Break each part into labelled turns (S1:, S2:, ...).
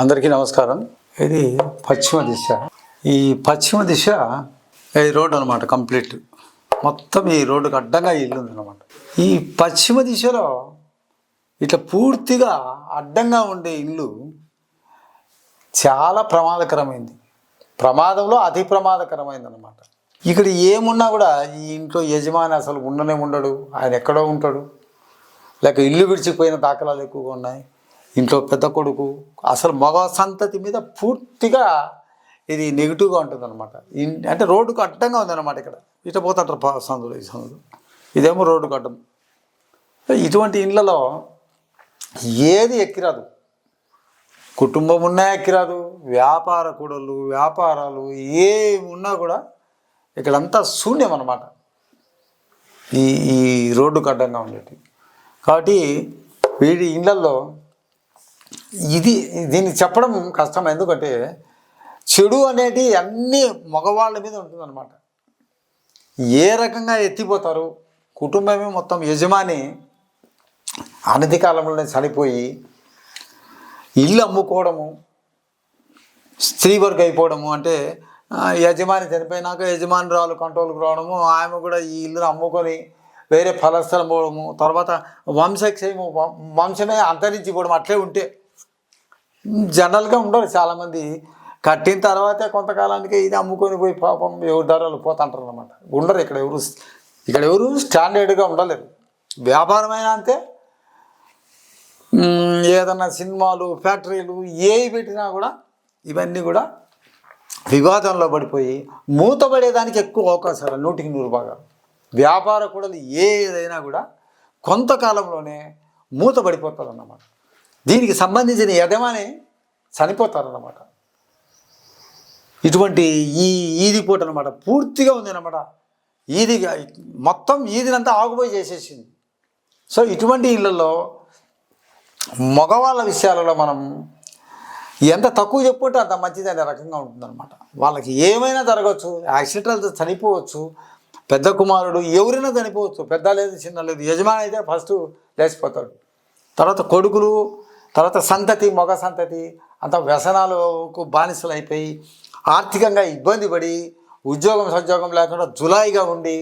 S1: అందరికీ నమస్కారం. ఇది పశ్చిమ దిశ. ఈ పశ్చిమ దిశ ఈ రోడ్డు అనమాట కంప్లీట్. మొత్తం ఈ రోడ్డుకి అడ్డంగా ఇల్లు ఉందన్నమాట. ఈ పశ్చిమ దిశలో ఇట్లా పూర్తిగా అడ్డంగా ఉండే ఇల్లు చాలా ప్రమాదకరమైంది. ప్రమాదంలో అతి ప్రమాదకరమైంది అనమాట ఇక్కడ ఏమున్నా కూడా ఈ ఇంట్లో యజమాని అసలు ఉండనే ఉండడు. ఆయన ఎక్కడో ఉంటాడు. లేక ఇల్లు విడిచిపోయిన దాఖలాలు ఎక్కువగా ఉన్నాయి. ఇంట్లో పెద్ద కొడుకు అసలు మగ సంతతి మీద పూర్తిగా ఇది నెగిటివ్గా ఉంటుందన్నమాట. అంటే రోడ్డుకు అడ్డంగా ఉందన్నమాట ఇక్కడ. ఇట పోతుంటారు పా- సందులు ఈ సందులు. ఇదేమో రోడ్డుకు అడ్డం. ఇటువంటి ఇళ్ళలో ఏది ఎక్కిరాదు. కుటుంబం ఉన్నా ఎక్కిరాదు వ్యాపార కూడళ్ళు వ్యాపారాలు ఏమి ఉన్నా కూడా ఇక్కడంతా శూన్యం అన్నమాట. ఈ ఈ రోడ్డుకు అడ్డంగా ఉండేటి కాబట్టి వీడి ఇళ్ళల్లో ఇది దీన్ని చెప్పడం కష్టం. ఎందుకంటే చెడు అనేది అన్ని మగవాళ్ళ మీద ఉంటుందన్నమాట. ఏ రకంగా ఎత్తిపోతారు? కుటుంబమే మొత్తం యజమాని అనతి కాలంలోనే చనిపోయి ఇల్లు అమ్ముకోవడము స్త్రీ వర్క్ అయిపోవడము అంటే యజమాని చనిపోయినాక యజమానురాలు కంట్రోల్కి రావడము ఆమె కూడా ఈ ఇల్లును అమ్ముకొని వేరే ఫలస్థలం పోవడము తర్వాత వంశక్షేమం వంశమే అంతరించిపోవడం అట్లే ఉంటే జనరల్గా ఉండరు చాలామంది. కట్టిన తర్వాతే కొంతకాలానికి ఇది అమ్ముకొని పోయి పాపం ఎవరి ధరలు పోతుంటారు అనమాట ఉండరు ఇక్కడ ఎవరు ఇక్కడ ఎవరు స్టాండర్డ్గా ఉండలేరు. వ్యాపారమైనా అంతే. ఏదన్నా సినిమాలు ఫ్యాక్టరీలు ఏవి పెట్టినా కూడా ఇవన్నీ కూడా వివాదంలో పడిపోయి మూతపడేదానికి ఎక్కువ అవకాశాలు నూటికి నూరు బాగా వ్యాపార కూడా ఏదైనా కూడా కొంతకాలంలోనే మూతపడిపోతారు అన్నమాట దీనికి సంబంధించిన యజమాని చనిపోతారన్నమాట. ఇటువంటి ఈ ఈది పూట అనమాట పూర్తిగా ఉంది అనమాట ఈది మొత్తం ఈదినంతా ఆగుపోయి చేసేసింది. సో ఇటువంటి ఇళ్ళల్లో మగవాళ్ళ విషయాలలో మనం ఎంత తక్కువ చెప్పుకుంటే అంత మంచిది అనే రకంగా ఉంటుందన్నమాట. వాళ్ళకి ఏమైనా జరగవచ్చు యాక్సిడెంటల్ చనిపోవచ్చు పెద్ద కుమారుడు ఎవరైనా చనిపోవచ్చు పెద్ద లేదు చిన్న లేదు యజమాని అయితే ఫస్ట్ లేచిపోతాడు. తర్వాత కొడుకులు తర్వాత సంతతి మగ సంతతి అంత వ్యసనాలకు బానిసలైపోయి ఆర్థికంగా ఇబ్బంది పడి ఉద్యోగం సద్యోగం లేకుండా జులాయిగా ఉండి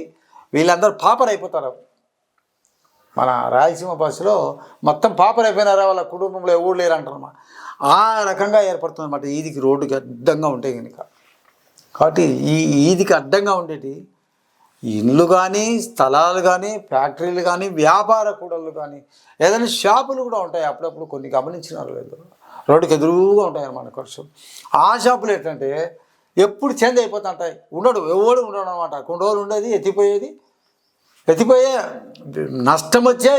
S1: వీళ్ళందరూ పాపరైపోతారు మన రాయలసీమ బస్సులో మొత్తం పాపరైపోయినారా అయిపోయినారా వాళ్ళ కుటుంబంలో ఎవరు లేరంటారన్నమాట ఆ రకంగా ఏర్పడుతుంది అనమాట ఈదికి రోడ్డుకి అడ్డంగా ఉంటాయి కనుక. కాబట్టి ఈ ఈదికి అడ్డంగా ఉండేటి ఇండ్లు కానీ స్థలాలు కానీ ఫ్యాక్టరీలు కానీ వ్యాపార కూడళ్ళు కానీ ఏదైనా షాపులు కూడా ఉంటాయి. అప్పుడప్పుడు కొన్ని గమనించినారు లేదు రోడ్డుకి ఎదురుగా ఉంటాయి అన్నమాట ఖర్చు. ఆ షాపులు ఏంటంటే ఎప్పుడు చేంజ్ అయిపోతుంటాయి. ఉండడు ఎవడు ఉండడు అనమాట కొన్ని రోజులు ఉండేది ఎత్తిపోయేది. ఎత్తిపోయే నష్టం వచ్చే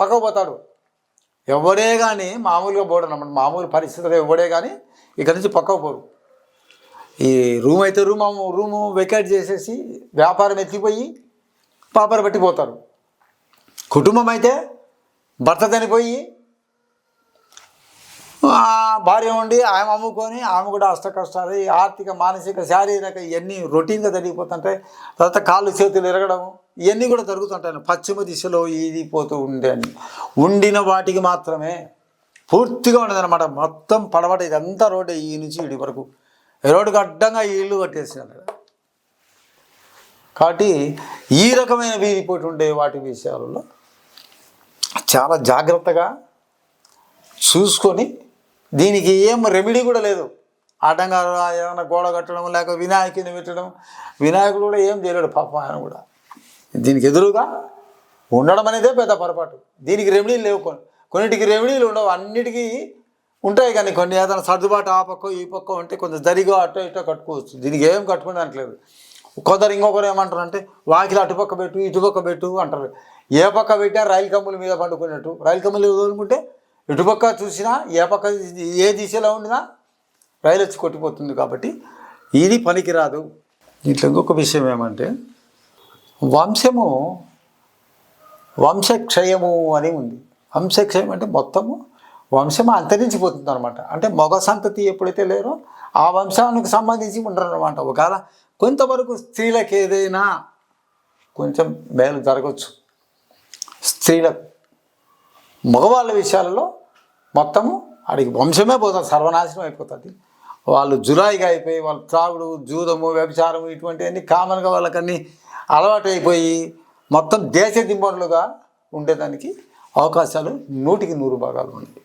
S1: పక్కకు పోతాడు. ఎవడే కానీ మామూలుగా పోడు అన్నమాట. మామూలు పరిస్థితులు ఎవడే కానీ ఇక్కడి నుంచి పక్కకు పోరు. ఈ రూమ్ అయితే రూమ్ రూము వెకేట్ చేసేసి వ్యాపారం ఎత్తిపోయి పాపర పట్టిపోతారు. కుటుంబం అయితే భర్త చనిపోయి భార్య ఉండి ఆమె అమ్ముకొని ఆమె కూడా అష్ట కష్టాలు ఈ ఆర్థిక మానసిక శారీరక ఇవన్నీ రొటీన్గా జరిగిపోతుంటాయి. తర్వాత కాళ్ళు చేతులు ఎరగడం ఇవన్నీ కూడా జరుగుతుంటాయి. పశ్చిమ దిశలో ఇది పోతూ ఉండే అని ఉండిన వాటికి మాత్రమే పూర్తిగా ఉండదన్నమాట. మొత్తం పడబడ ఇదంతా రోడ్డు ఈ నుంచి ఇడి వరకు. రోడ్డుకి అడ్డంగా ఈ ఇల్లు కట్టేసాను కాబట్టి ఈ రకమైన వీధిపోటు ఉండే వాటి విషయాలలో చాలా జాగ్రత్తగా చూసుకొని దీనికి ఏం రెమెడీ కూడా లేదు. అడ్డంగా ఏమైనా గోడ కట్టడం లేక వినాయకుని పెట్టడం వినాయకుడు కూడా ఏం చేయలేడు పాపం ఆయన కూడా. దీనికి ఎదురుగా ఉండడం అనేదే పెద్ద పొరపాటు. దీనికి రెమెడీలు లేవు. కొన్ని కొన్నిటికి రెమెడీలు ఉండవు. అన్నిటికీ ఉంటాయి కానీ కొన్ని ఏదైనా సర్దుబాటు ఆ పక్క ఈ పక్క ఉంటే కొంచెం జరిగా అటో ఇటో కట్టుకోవచ్చు. దీనికి ఏం కట్టుకునే లేదు. కొందరు ఇంకొకరు ఏమంటారు అంటే వాకిలు అటుపక్క పెట్టు ఇటుపక్క పెట్టు అంటారు. ఏ పక్క పెట్టా రైలు కమ్ముల మీద పండుకున్నట్టు. రైలు కమ్ములు వదులుకుంటే ఇటుపక్క చూసినా ఏ పక్క ఏ దిశలో ఉండినా రైలు వచ్చి కొట్టిపోతుంది కాబట్టి ఇది పనికిరాదు. దీంట్లో ఇంకొక విషయం ఏమంటే వంశము వంశక్షయము అని ఉంది. వంశక్షయం అంటే మొత్తము వంశం అంతరించిపోతుంది అనమాట అంటే మగ సంతతి ఎప్పుడైతే లేరో ఆ వంశానికి సంబంధించి ఉండరు అనమాట ఒకవేళ కొంతవరకు స్త్రీలకు ఏదైనా కొంచెం మేలు జరగచ్చు. స్త్రీలకు మగవాళ్ళ విషయాలలో మొత్తము ఆడికి వంశమే పోతుంది సర్వనాశనం అయిపోతుంది. వాళ్ళు జులాయిగా అయిపోయి వాళ్ళు త్రాగుడు జూదము వ్యభిచారము ఇటువంటివన్నీ కామన్గా వాళ్ళకన్నీ అలవాటు అయిపోయి మొత్తం దేశ దింబడులుగా ఉండేదానికి అవకాశాలు నూటికి నూరు భాగాలు ఉన్నాయి.